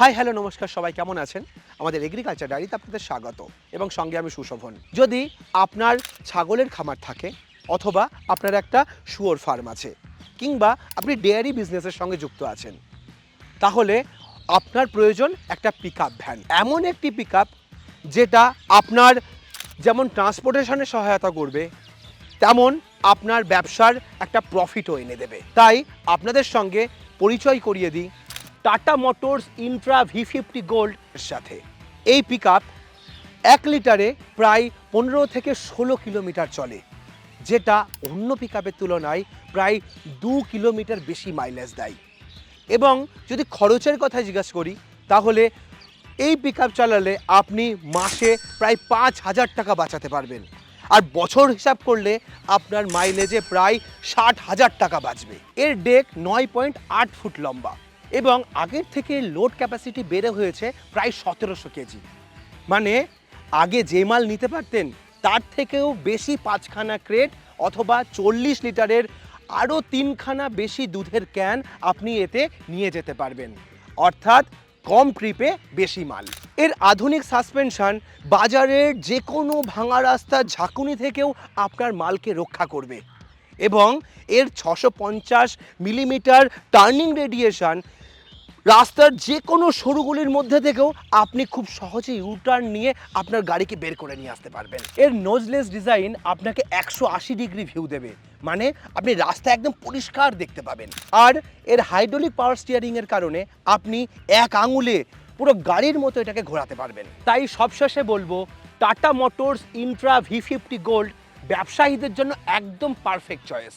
Hi hello নমস্কার, সবাই কেমন আছেন? আমাদের এগ্রিকালচার ডায়েরিতে আপনাদের স্বাগত, এবং সঙ্গে আমি সুশোভন। যদি আপনার ছাগলের খামার থাকে, অথবা আপনার একটা শুয়োর ফার্ম আছে, কিংবা আপনি ডেয়ারি বিজনেসের সঙ্গে যুক্ত আছেন, তাহলে আপনার প্রয়োজন একটা পিক ভ্যান এমন একটি পিক আপ যেটা আপনার যেমন ট্রান্সপোর্টেশনে সহায়তা করবে, তেমন আপনার ব্যবসার একটা প্রফিটও এনে দেবে। তাই আপনাদের সঙ্গে পরিচয় করিয়ে দিই Tata motors intra V fifty gold এর সাথে। এই পিক এক লিটারে প্রায় পনেরো থেকে ষোলো কিলোমিটার চলে, যেটা অন্য পিক তুলনায় প্রায় দু কিলোমিটার বেশি মাইলেজ দেয়। এবং যদি খরচের কথা জিজ্ঞাসা করি, তাহলে এই পিক চালালে আপনি মাসে প্রায় পাঁচ হাজার টাকা বাঁচাতে পারবেন। আর বছর হিসাব করলে আপনার মাইলেজে প্রায় ষাট হাজার টাকা বাঁচবে। এর ডেক নয় পয়েন্ট আট ফুট লম্বা। এবং আগের থেকে লোড ক্যাপাসিটি বেড়ে হয়েছে প্রায় সতেরোশো কেজি। মানে আগে যে মাল নিতে পারতেন, তার থেকেও বেশি পাঁচখানা ক্রেট অথবা চল্লিশ লিটারের আরও তিনখানা বেশি দুধের ক্যান আপনি এতে নিয়ে যেতে পারবেন। অর্থাৎ কম ট্রিপে বেশি মাল। এর আধুনিক সাসপেনশন বাজারের যে কোনো ভাঙা রাস্তার ঝাঁকুনি থেকেও আপনার মালকে রক্ষা করবে। এবং এর ছশো পঞ্চাশ মিলিমিটার টার্নিং রেডিয়েশন রাস্তার যে কোনো সরুগুলির মধ্যে থেকেও আপনি খুব সহজে ইউটার্ন নিয়ে আপনার গাড়িকে বের করে নিয়ে আসতে পারবেন। এর নোজলেস ডিজাইন আপনাকে একশো আশি ডিগ্রি ভিউ দেবে। মানে আপনি রাস্তা একদম পরিষ্কার দেখতে পাবেন। আর এর হাইড্রোলিক পাওয়ার স্টিয়ারিংয়ের কারণে আপনি এক আঙুলে পুরো গাড়ির মতো এটাকে ঘোরাতে পারবেন। তাই সবশেষে বলব Tata motors intra V fifty gold ব্যবসায়ীদের জন্য একদম পারফেক্ট চয়েস